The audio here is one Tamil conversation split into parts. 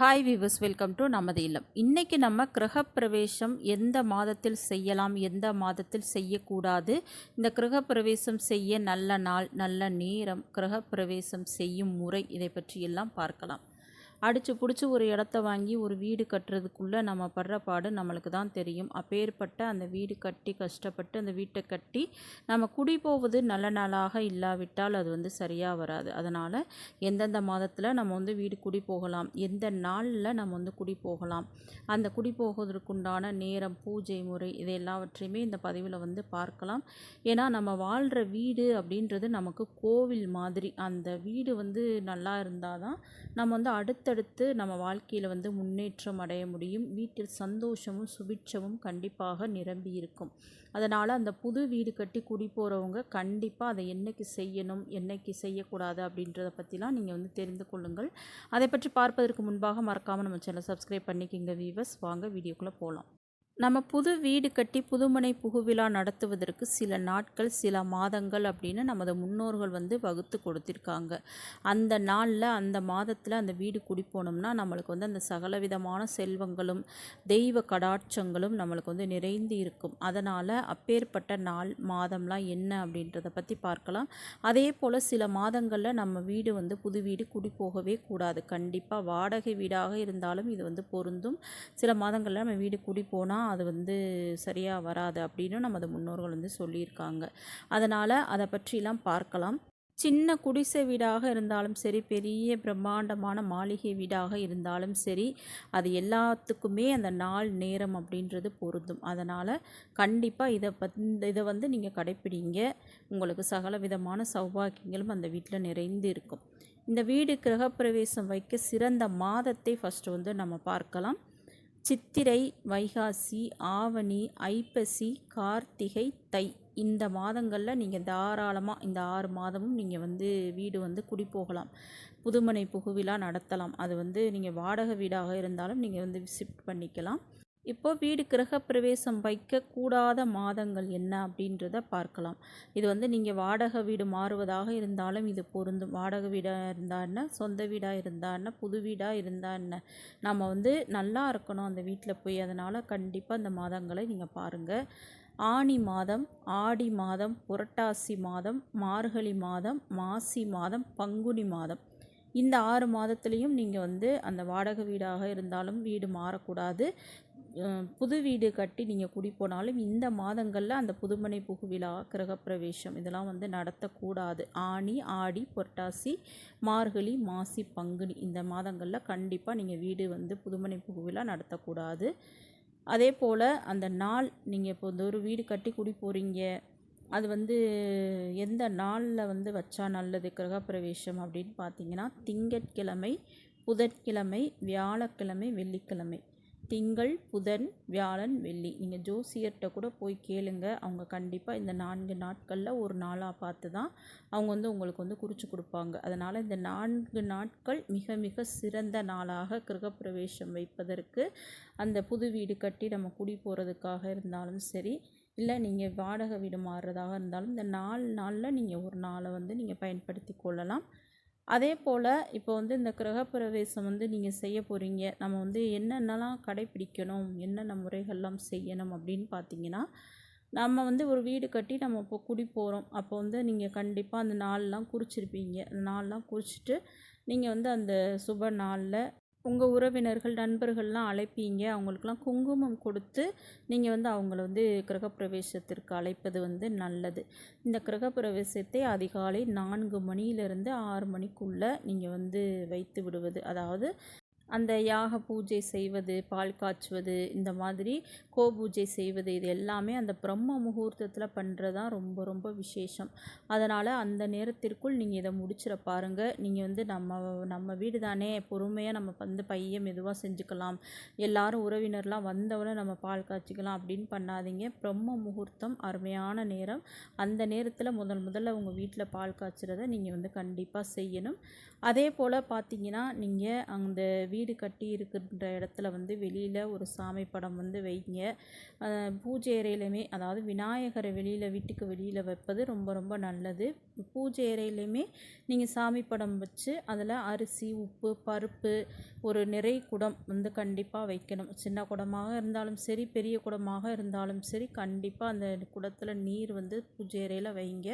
ஹாய் விவஸ் வெல்கம் டு நமது இல்லம். இன்றைக்கி நம்ம கிரகப்பிரவேசம் எந்த மாதத்தில் செய்யலாம் எந்த மாதத்தில் செய்யக்கூடாது? இந்த கிரகப்பிரவேசம் செய்ய நல்ல நாள் நல்ல நேரம் கிரகப்பிரவேசம் செய்யும் முறை இதை பற்றி எல்லாம் பார்க்கலாம். அடித்து பிடிச்சி ஒரு இடத்த வாங்கி ஒரு வீடு கட்டுறதுக்குள்ளே நம்ம படுற பாடு நம்மளுக்கு தான் தெரியும். அப்பேற்பட்ட அந்த வீடு கட்டி கஷ்டப்பட்டு அந்த வீட்டை கட்டி நம்ம குடி போவது நல்ல நாளாக இல்லாவிட்டால் அது வந்து சரியாக வராது. அதனால் எந்தெந்த மாதத்தில் நம்ம வந்து வீடு குடி போகலாம் எந்த நாளில் நம்ம வந்து குடி போகலாம் அந்த குடி போவதற்குண்டான நேரம் பூஜை முறை இது எல்லாவற்றையுமே இந்த பதிவில் வந்து பார்க்கலாம். ஏன்னா நம்ம வாழ்கிற வீடு அப்படின்றது நமக்கு கோவில் மாதிரி அந்த வீடு வந்து நல்லா இருந்தால் தான் நம்ம வந்து அடுத்த அடுத்தடுத்து நம்ம வாழ்க்கையில் வந்து முன்னேற்றம் அடைய முடியும். வீட்டில் சந்தோஷமும் சுபிட்சமும் கண்டிப்பாக நிரம்பி இருக்கும். அதனால் அந்த புது வீடு கட்டி குடி போகிறவங்க கண்டிப்பாக அதை என்னைக்கு செய்யணும் என்னைக்கு செய்யக்கூடாது அப்படின்றத பற்றிலாம் நீங்கள் வந்து தெரிந்து கொள்ளுங்கள். அதை பற்றி பார்ப்பதற்கு முன்பாக மறக்காமல் நம்ம சேனல் சப்ஸ்கிரைப் பண்ணிக்கிங்க வீவர்ஸ் வாங்க வீடியோக்குள்ளே போகலாம் நம்ம புது வீடு கட்டி புதுமனை புகுவிழா நடத்துவதற்கு சில நாட்கள் சில மாதங்கள் அப்படின்னு நமது முன்னோர்கள் வந்து வகுத்து கொடுத்துருக்காங்க. அந்த நாளில் அந்த மாதத்தில் அந்த வீடு குடி போனோம்னா நம்மளுக்கு வந்து அந்த சகலவிதமான செல்வங்களும் தெய்வ கடாட்சங்களும் நம்மளுக்கு வந்து நிறைந்து இருக்கும். அதனால் அப்பேற்பட்ட நாள் மாதம்லாம் என்ன அப்படின்றத பற்றி பார்க்கலாம். அதே போல் சில மாதங்களில் நம்ம வீடு வந்து புது வீடு குடி போகவே கூடாது. கண்டிப்பாக வாடகை வீடாக இருந்தாலும் இது வந்து பொருந்தும். சில மாதங்களில் நம்ம வீடு குடி போனால் அது வந்து சரியாக வராது அப்படின்னு நமது முன்னோர்கள் வந்து சொல்லியிருக்காங்க. அதனால் அதை பற்றிலாம் பார்க்கலாம். சின்ன குடிசை வீடாக இருந்தாலும் சரி பெரிய பிரம்மாண்டமான மாளிகை வீடாக இருந்தாலும் சரி அது எல்லாத்துக்குமே அந்த நாள் நேரம் அப்படின்றது பொருந்தும். அதனால் கண்டிப்பாக இதை பத் இதை வந்து நீங்கள் கடைப்பிடிங்க. உங்களுக்கு சகல விதமான சௌபாக்கியங்களும் அந்த வீட்டில் நிறைந்து இருக்கும். இந்த வீடு கிரகப்பிரவேசம் வைக்க சிறந்த மாதத்தை ஃபஸ்ட்டு வந்து நம்ம பார்க்கலாம். சித்திரை வைகாசி ஆவணி ஐப்பசி கார்த்திகை தை. இந்த மாதங்களில் நீங்கள் தாராளமாக இந்த ஆறு மாதமும் நீங்கள் வந்து வீடு வந்து குடி போகலாம். புதுமனை புகுவிழா நடத்தலாம். அது வந்து நீங்கள் வாடகை வீடாக இருந்தாலும் நீங்கள் வந்து ஷிஃப்ட் பண்ணிக்கலாம். இப்போ வீடு கிரகப்பிரவேசம் வைக்கக்கூடாத மாதங்கள் என்ன அப்படின்றத பார்க்கலாம். இது வந்து நீங்கள் வாடகை வீடு மாறுவதாக இருந்தாலும் இது பொருந்தும். வாடகை வீடாக இருந்தால் என்ன? சொந்த வீடாக இருந்தால் என்ன? புது வீடாக இருந்தால் என்ன? நம்ம வந்து நல்லா இருக்கணும் அந்த வீட்டில் போய். அதனால் கண்டிப்பாக அந்த மாதங்களை நீங்கள் பாருங்கள் ஆனி மாதம் ஆடி மாதம் புரட்டாசி மாதம் மார்கழி மாதம் மாசி மாதம் பங்குனி மாதம். இந்த ஆறு மாதத்துலேயும் நீங்கள் வந்து அந்த வாடகை வீடாக இருந்தாலும் வீடு மாறக்கூடாது. புது வீடு கட்டி நீங்கள் குடி போனாலும் இந்த மாதங்களில் அந்த புதுமனை புகுவிழா கிரகப்பிரவேசம் இதெல்லாம் வந்து நடத்தக்கூடாது. ஆனி ஆடி புரட்டாசி மார்கழி மாசி பங்குனி இந்த மாதங்களில் கண்டிப்பாக நீங்கள் வீடு வந்து புதுமனை புகுவிழா நடத்தக்கூடாது. அதே போல் அந்த நாள் நீங்கள் இப்போ இந்த ஒரு வீடு கட்டி குடி போகிறீங்க அது வந்து எந்த நாளில் வந்து வச்சா நல்லது? கிரகப்பிரவேசம் அப்படின்னு பார்த்தீங்கன்னா திங்கட்கிழமை புதன்கிழமை வியாழக்கிழமை வெள்ளிக்கிழமை. திங்கள் புதன் வியாழன் வெள்ளி. நீங்கள் ஜோசியர்கிட்ட கூட போய் கேளுங்க. அவங்க கண்டிப்பாக இந்த நான்கு நாட்களில் ஒரு நாளாக பார்த்து தான் அவங்க வந்து உங்களுக்கு வந்து குறித்து கொடுப்பாங்க. அதனால் இந்த நான்கு நாட்கள் மிக மிக சிறந்த நாளாக கிரகப்பிரவேசம் வைப்பதற்கு அந்த புது வீடு கட்டி நம்ம குடி போகிறதுக்காக இருந்தாலும் சரி இல்லை நீங்கள் வாடகை வீடு மாறுறதாக இருந்தாலும் இந்த நாலு நாளில் நீங்கள் ஒரு நாளை வந்து நீங்கள் பயன்படுத்தி கொள்ளலாம். அதே போல் இப்போ வந்து இந்த கிரகப்பிரவேசம் வந்து நீங்கள் செய்ய போகிறீங்க நம்ம வந்து என்னென்னலாம் கடைப்பிடிக்கணும் என்னென்ன முறைகள்லாம் செய்யணும் அப்படின்னு பார்த்தீங்கன்னா நம்ம வந்து ஒரு வீடு கட்டி நம்ம இப்போ குடி போகிறோம் அப்போ வந்து நீங்கள் கண்டிப்பாக அந்த நாள்லாம் குறிச்சிருப்பீங்க. அந்த நாள்லாம் குறிச்சிட்டு நீங்கள் வந்து அந்த சுப நாளில் உங்கள் உறவினர்கள் நண்பர்கள்லாம் அழைப்பீங்க. அவங்களுக்கெல்லாம் குங்குமம் கொடுத்து நீங்கள் வந்து அவங்கள வந்து கிரகப்பிரவேசத்திற்கு அழைப்பது வந்து நல்லது. இந்த கிரகப்பிரவேசத்தை அதிகாலை நான்கு மணியிலிருந்து ஆறு மணிக்குள்ளே நீங்கள் வந்து வைத்து விடுவது. அதாவது அந்த யாக பூஜை செய்வது பால் காய்ச்சுவது இந்த மாதிரி கோ பூஜை செய்வது இது எல்லாமே அந்த பிரம்ம முகூர்த்தத்தில் பண்ணுறது தான் ரொம்ப ரொம்ப விசேஷம். அதனால் அந்த நேரத்திற்குள் நீங்கள் இதை முடிச்சிட பாருங்கள் நீங்கள் வந்து நம்ம நம்ம வீடு தானே பொறுமையாக நம்ம வந்து பையன் மெதுவாக செஞ்சுக்கலாம். எல்லாரும் உறவினர்லாம் வந்தவொடனே நம்ம பால் காய்ச்சிக்கலாம் அப்படின்னு பண்ணாதீங்க. பிரம்ம முகூர்த்தம் அருமையான நேரம். அந்த நேரத்தில் முதல் முதல்ல உங்கள் வீட்டில் பால் காய்ச்சுறதை நீங்கள் வந்து கண்டிப்பாக செய்யணும். அதே போல் பார்த்தீங்கன்னா நீங்கள் அந்த வீ வீடு கட்டி இருக்கின்ற இடத்துல வந்து வெளியில் ஒரு சாமி படம் வந்து வைங்க. பூஜை அறையிலையுமே அதாவது விநாயகரை வெளியில் வீட்டுக்கு வெளியில் வைப்பது ரொம்ப ரொம்ப நல்லது. பூஜை அறையிலையுமே நீங்கள் சாமி படம் வச்சு அதில் அரிசி உப்பு பருப்பு ஒரு நிறை குடம் வந்து கண்டிப்பாக வைக்கணும். சின்ன குடமாக இருந்தாலும் சரி பெரிய குடமாக இருந்தாலும் சரி கண்டிப்பாக அந்த குடத்தில் நீர் வந்து பூஜை அறையில் வைங்க.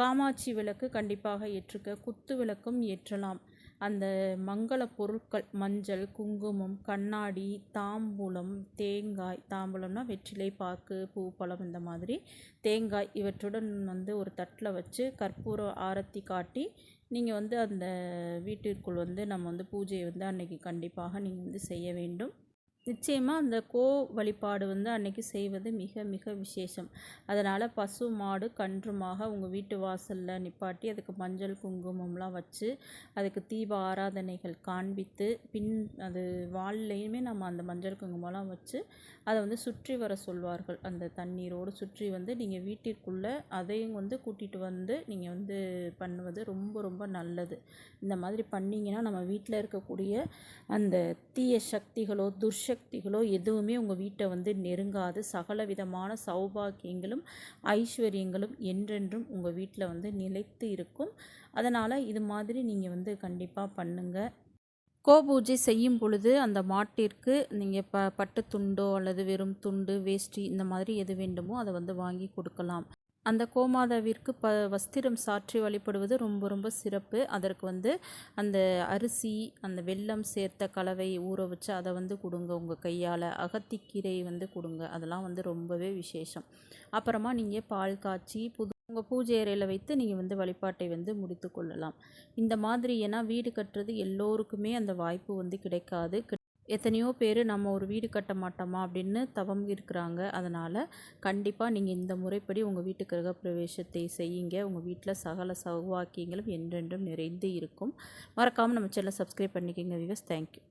காமாட்சி விளக்கு கண்டிப்பாக ஏற்றுக்க குத்து விளக்கும் ஏற்றலாம். அந்த மங்கள பொருட்கள் மஞ்சள் குங்குமம் கண்ணாடி தாம்பூலம் தேங்காய் தாம்பூலம்னா வெற்றிலை பாக்கு பூ பழம் இந்த மாதிரி. தேங்காய் இவற்றுடன் வந்து ஒரு தட்டில் வச்சு கற்பூரம் ஆரத்தி காட்டி நீங்கள் வந்து அந்த வீட்டிற்குள் வந்து நம்ம வந்து பூஜையை வந்து அன்னைக்கு கண்டிப்பாக நீங்கள் வந்து செய்ய வேண்டும். நிச்சயமாக அந்த கோ வழிபாடு வந்து அன்னைக்கு செய்வது மிக மிக விசேஷம். அதனால் பசு மாடு கன்றுமாக உங்கள் வீட்டு வாசலில் நிப்பாட்டி அதுக்கு மஞ்சள் குங்குமம்லாம் வச்சு அதுக்கு தீப ஆராதனைகள் காண்பித்து பின் அது வால்லையுமே நம்ம அந்த மஞ்சள் குங்குமம்லாம் வச்சு அதை வந்து சுற்றி வர சொல்வார்கள். அந்த தண்ணீரோடு சுற்றி வந்து நீங்கள் வீட்டிற்குள்ளே அதையும் வந்து கூட்டிகிட்டு வந்து நீங்கள் வந்து பண்ணுவது ரொம்ப ரொம்ப நல்லது. இந்த மாதிரி பண்ணிங்கன்னா நம்ம வீட்டில் இருக்கக்கூடிய அந்த தீய சக்திகளோ துஷ்சக்திகளோ எதுவுமே உங்கள் வீட்டை வந்து நெருங்காது. சகல விதமான சௌபாக்கியங்களும் ஐஸ்வர்யங்களும் என்றென்றும் உங்கள் வீட்டில் வந்து நிலைத்து இருக்கும். அதனால் இது மாதிரி நீங்கள் வந்து கண்டிப்பாக பண்ணுங்கள் கோபூஜை செய்யும் பொழுது அந்த மாட்டிற்கு நீங்கள் ப பட்டு துண்டோ அல்லது வெறும் துண்டு வேஷ்டி இந்த மாதிரி எது வேண்டுமோ அதை வந்து வாங்கி கொடுக்கலாம். அந்த கோமாதாவிற்கு ப வஸ்திரம் சாற்றி வழிபடுவது ரொம்ப ரொம்ப சிறப்பு. அதற்கு வந்து அந்த அரிசி அந்த வெல்லம் சேர்த்த கலவை ஊற வச்சு அதை வந்து கொடுங்க. உங்கள் கையால் அகத்திக்கீரை வந்து கொடுங்க. அதெல்லாம் வந்து ரொம்பவே விசேஷம். அப்புறமா நீங்கள் பால் காய்ச்சி புது உங்கள் பூஜை அறையில் வைத்து நீங்கள் வந்து வழிபாட்டை வந்து முடித்து கொள்ளலாம். இந்த மாதிரி ஏன்னா வீடு கட்டுறது எல்லோருக்குமே அந்த வாய்ப்பு வந்து கிடைக்காது. எத்தனையோ பேர் நம்ம ஒரு வீடு கட்ட மாட்டோமா அப்படின்னு தவம் இருக்கிறாங்க. அதனால் கண்டிப்பாக நீங்கள் இந்த முறைப்படி உங்கள் வீட்டு கிரகப்பிரவேசத்தை செய்யுங்க. உங்கள் வீட்டில் சகல சௌவாக்கியங்களும் என்றென்றும் நிறைந்து இருக்கும். மறக்காமல் நம்ம சேனலை சப்ஸ்கிரைப் பண்ணிக்கோங்க விவஸ் தேங்க்யூ